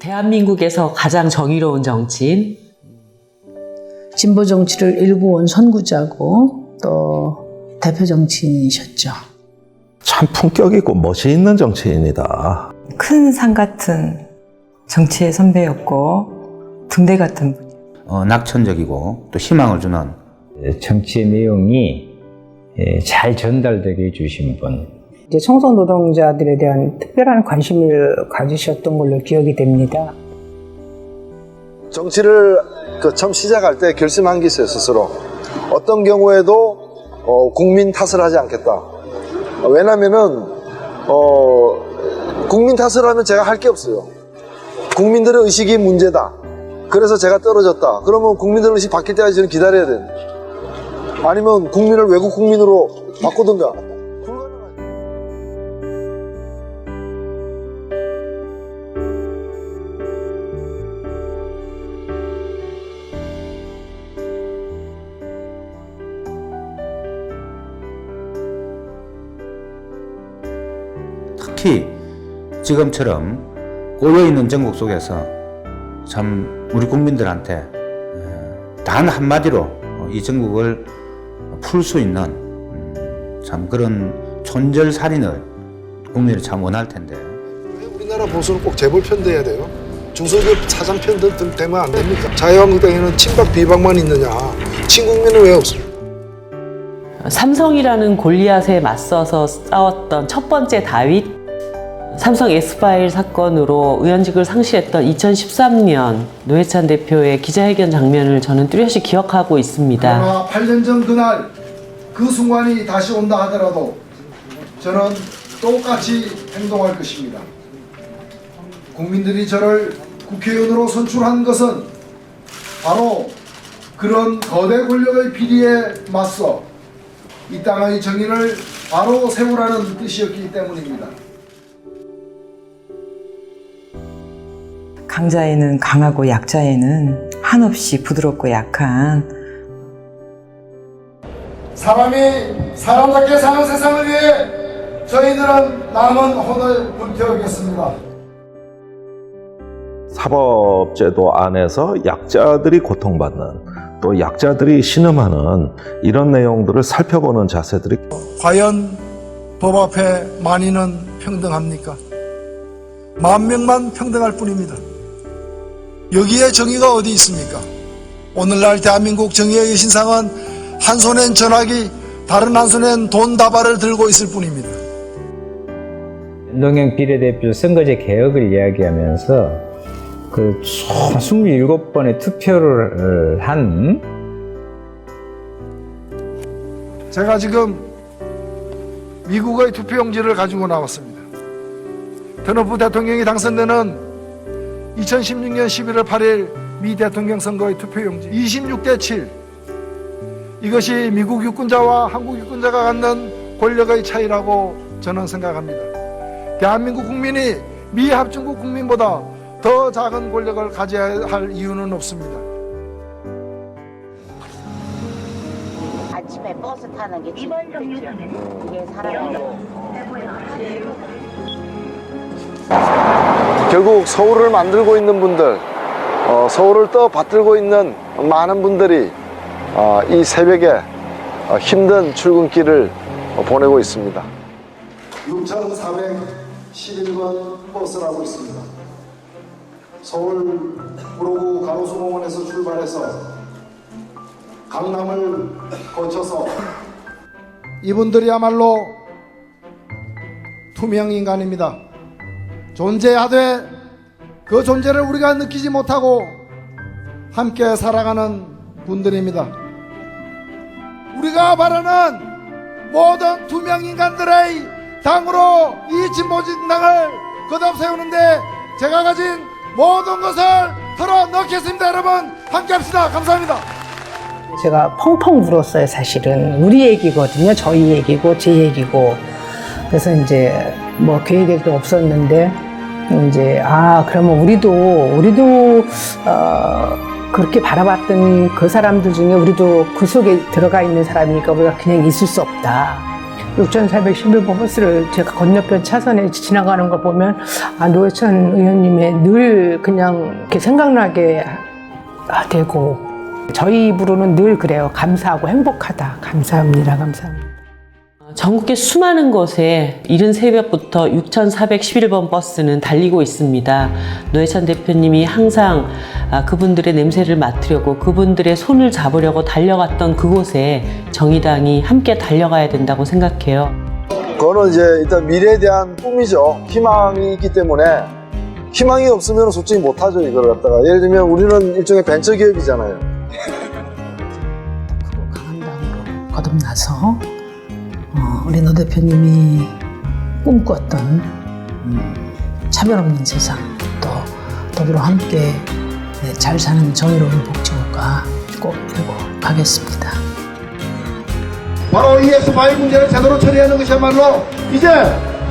대한민국에서 가장 정의로운 정치인 진보 정치를 일구온 선구자고 또 대표 정치인이셨죠. 참 품격 있고 멋이 있는 정치인이다. 큰 산 같은 정치의 선배였고 등대 같은 분. 어, 낙천적이고 또 희망을 주는 정치의 내용이 예, 잘 전달되게 해주신 분. 이제 청소 노동자들에 대한 특별한 관심을 가지셨던 걸로 기억이 됩니다. 정치를 그 처음 시작할 때 결심한 게 있어요 스스로. 어떤 경우에도 어, 국민 탓을 하지 않겠다. 어, 왜냐면은 어, 국민 탓을 하면 제가 할 게 없어요. 국민들의 의식이 문제다. 그래서 제가 떨어졌다. 그러면 국민들 의식 바뀔 때까지 저는 기다려야 돼 아니면 국민을 외국 국민으로 바꾸든가 특히 지금처럼 꼬여있는 전국 속에서 참 우리 국민들한테 어, 단 한마디로 어, 이 전국을 풀 수 있는 음, 참 그런 촌절살인을 국민이 참 원할 텐데 왜 우리나라 보수는 꼭 재벌 편대해야 돼요? 중소기업 사장 편들 등 되면 안 됩니까? 자유한국당에는 친박 비박만 있느냐 친국민은 왜 없습니까? 삼성이라는 골리앗에 맞서서 싸웠던 첫 번째 다윗 삼성 S파일 사건으로 의원직을 상실했던 2013년 노회찬 대표의 기자회견 장면을 저는 뚜렷이 기억하고 있습니다. 그러나 8년 전 그날 그 순간이 다시 온다 하더라도 저는 똑같이 행동할 것입니다. 국민들이 저를 국회의원으로 선출한 것은 바로 그런 거대 권력의 비리에 맞서 이 땅의 정의를 바로 세우라는 뜻이었기 때문입니다. 강자에는 강하고 약자에는 한없이 부드럽고 약한 사람이 사람답게 사는 세상을 위해 저희들은 남은 혼을 불태우겠습니다. 사법제도 안에서 약자들이 고통받는 또 약자들이 신음하는 이런 내용들을 살펴보는 자세들이 과연 법 앞에 만인은 평등합니까? 만 명만 평등할 뿐입니다. 여기에 정의가 어디 있습니까? 오늘날 대한민국 정의의 여신상은 한 손엔 전화기, 다른 한 손엔 돈 다발을 들고 있을 뿐입니다. 연동형 비례대표 선거제 개혁을 이야기하면서 그 27번의 투표를 한 제가 지금 미국의 투표용지를 가지고 나왔습니다. 트럼프 대통령이 당선되는 2016년 11월 8일 미 대통령 선거의 투표용지 26대 7. 이것이 미국 유권자와 한국 유권자가 갖는 권력의 차이라고 저는 생각합니다. 대한민국 국민이 미 합중국 국민보다 더 작은 권력을 가져야 할 이유는 없습니다. 아침에 버스 타는 게 이번 정류소는 이게 사람이 결국 서울을 만들고 있는 분들, 어, 서울을 또 받들고 있는 많은 분들이 어, 이 새벽에 어, 힘든 출근길을 어, 보내고 있습니다. 6,411번 버스라고 있습니다. 서울 구로구 가로수공원에서 출발해서 강남을 거쳐서 이분들이야말로 투명 인간입니다. 존재하되 그 존재를 우리가 느끼지 못하고 함께 살아가는 분들입니다. 우리가 바라는 모든 투명 인간들의 당으로 이 진보진당을 거듭 세우는데 제가 가진 모든 것을 털어 넣겠습니다. 여러분 함께 합시다. 감사합니다. 제가 펑펑 울었어요, 사실은. 우리 얘기거든요. 저희 얘기고, 제 얘기고. 그래서 이제 뭐 계획일 도 없었는데, 이제, 아, 그러면 우리도, 우리도, 어, 그렇게 바라봤던 그 사람들 중에 우리도 그 속에 들어가 있는 사람이니까 우리가 그냥 있을 수 없다. 6411번 버스를 제가 건너편 차선에 지나가는 걸 보면 아 노회찬 의원님의 늘 그냥 이렇게 생각나게 아, 되고 저희 입으로는 늘 그래요. 감사하고 행복하다. 감사합니다. 감사합니다 전국의 수많은 곳에 이른 새벽부터 6,411번 버스는 달리고 있습니다. 노회찬 대표님이 항상 아, 그분들의 냄새를 맡으려고 그분들의 손을 잡으려고 달려갔던 그곳에 정의당이 함께 달려가야 된다고 생각해요. 그거는 이제 일단 미래에 대한 꿈이죠. 희망이 있기 때문에 희망이 없으면 솔직히 못하죠 이걸 갖다가 예를 들면 우리는 일종의 벤처 기업이잖아요. 강한 당으로 거듭나서 어, 우리 노 대표님이 꿈꿨던 음, 차별 없는 세상 또 더불어 함께 네, 잘 사는 정의로운 복지국가 꼭 이루고 가겠습니다. 바로 이 엑스파일 문제를 제대로 처리하는 것이야말로 이제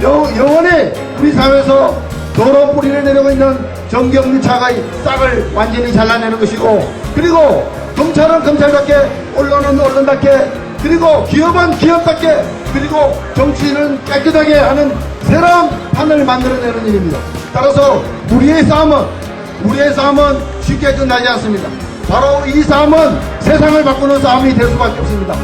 영, 영원히 우리 사회에서 더러운 뿌리를 내리고 있는 정경유착의 싹을 완전히 잘라내는 것이고 그리고 검찰은 검찰답게 언론은 언론답게 그리고 기업은 기업답게 그리고 정치인은 깨끗하게 하는 새로운 판을 만들어내는 일입니다. 따라서 우리의 싸움은 우리의 싸움은 쉽게 끝나지 않습니다. 바로 이 싸움은 세상을 바꾸는 싸움이 될 수밖에 없습니다.